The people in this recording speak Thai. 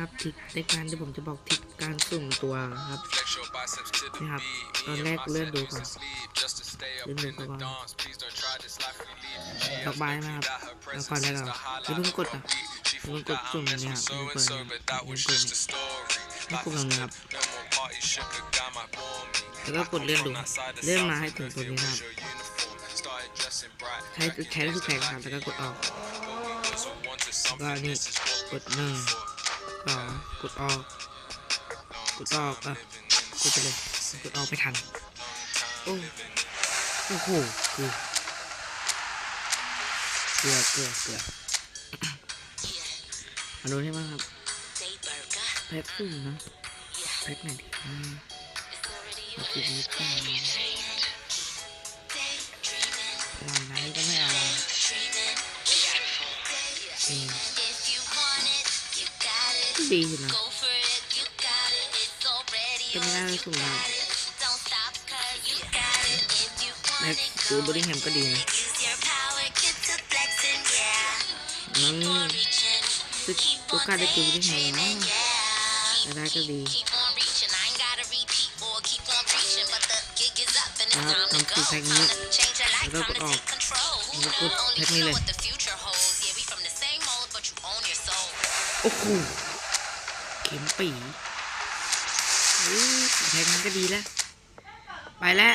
ครับทริกในการที่ผมจะบอกทริกการสุ่มตัวครับนี่ครับตอนแรกเลื่อนดูก่อนเลื่อนดูก่อนดอกไม้นะครับแล้วก่อนแล้วเราอย่าเพิ่งกดนะอย่าเพิ่งกดสุ่มเนี่ยครับเพิ่งกดเพิ่งกดให้กดตรงนี้ครับแล้วก็กดเลื่อนดูเลื่อนมาให้ถึงตัวนี้ครับใช้ใช้ทุกแท็กครับแล้วก็กดออกแล้วก็นี่กดหนึ่ง สองกดออก กดออกอะกดไปเลย กดออกไปทัน โอ้โอ้โหเกลือเกลือเกลือเกลือมาดูนี่บ้างครับแพ็คสุ่มนะแพ็คไหนดีอ่าโอเคนี้ก็วันไหนก็ไม่เอาอืม ดีอยู่นะเป็นไม่ได้ไม่สุ่มได้แพ็คคือบริแฮมก็ดีนะนั้นคือตัวการได้คือบริแฮมนะแต่ได้ก็ดีนะครับทำคือแพ็คนี้แล้วก็กดออกแล้วก็กดแพ็คนี้เลยโอ้โห เข็มปีเฮ้ยแทงมันก็ดีแล้ว ไปแล้ว